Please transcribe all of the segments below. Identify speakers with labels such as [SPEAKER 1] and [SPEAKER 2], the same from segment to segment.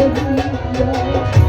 [SPEAKER 1] Hallelujah.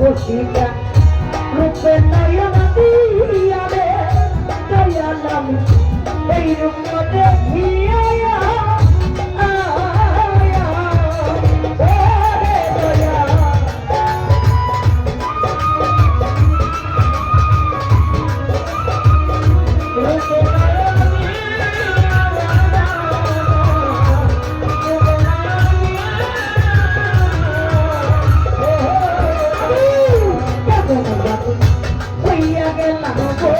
[SPEAKER 1] খুশিটা রূপে নয়না দিয়া রে দয়ালাম এই রূপ দেখিয়া Vamos,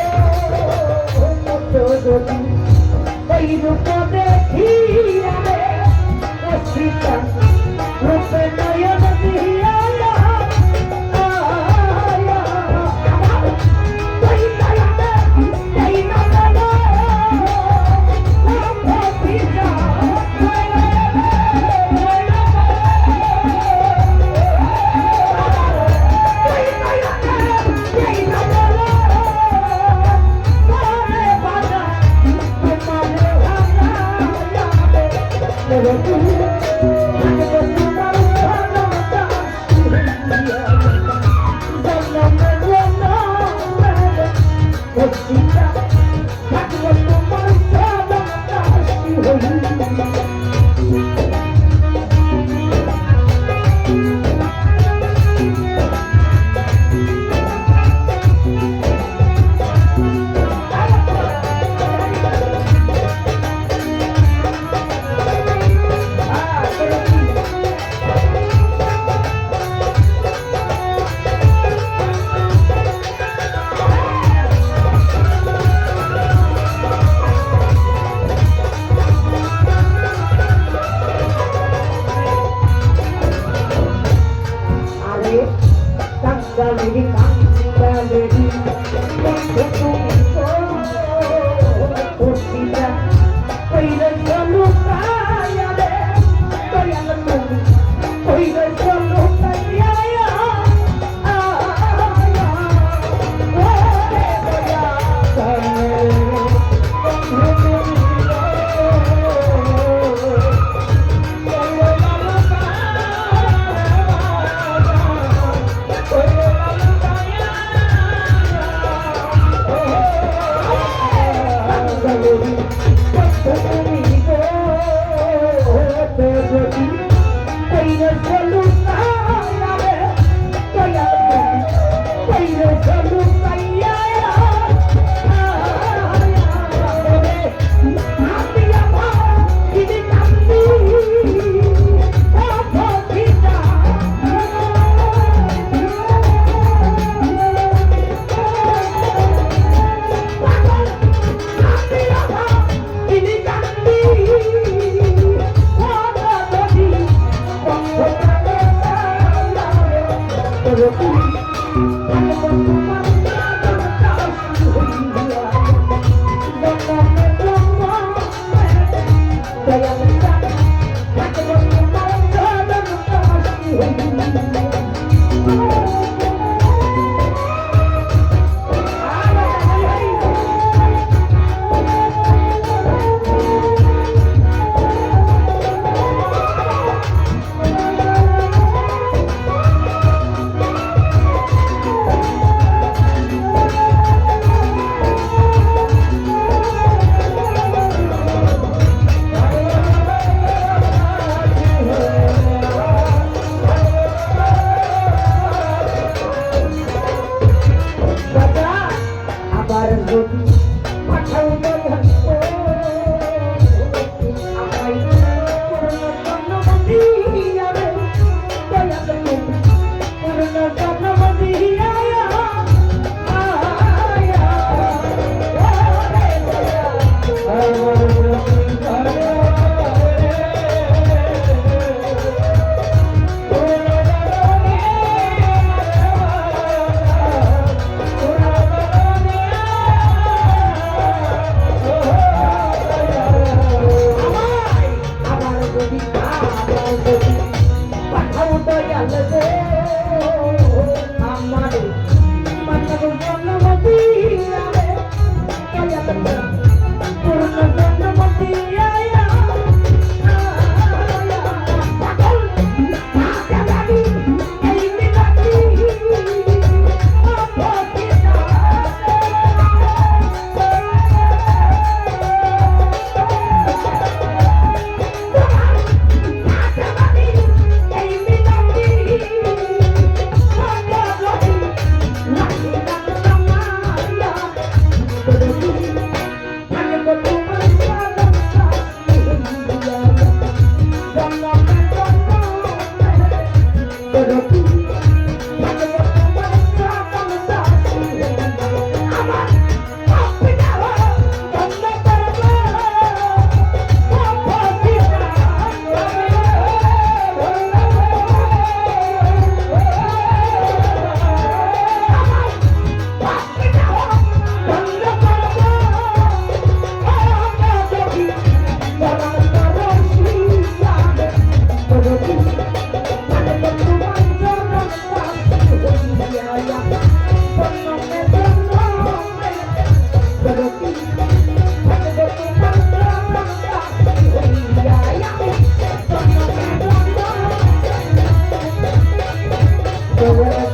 [SPEAKER 1] Thank you. Pathao Dayal Thank you.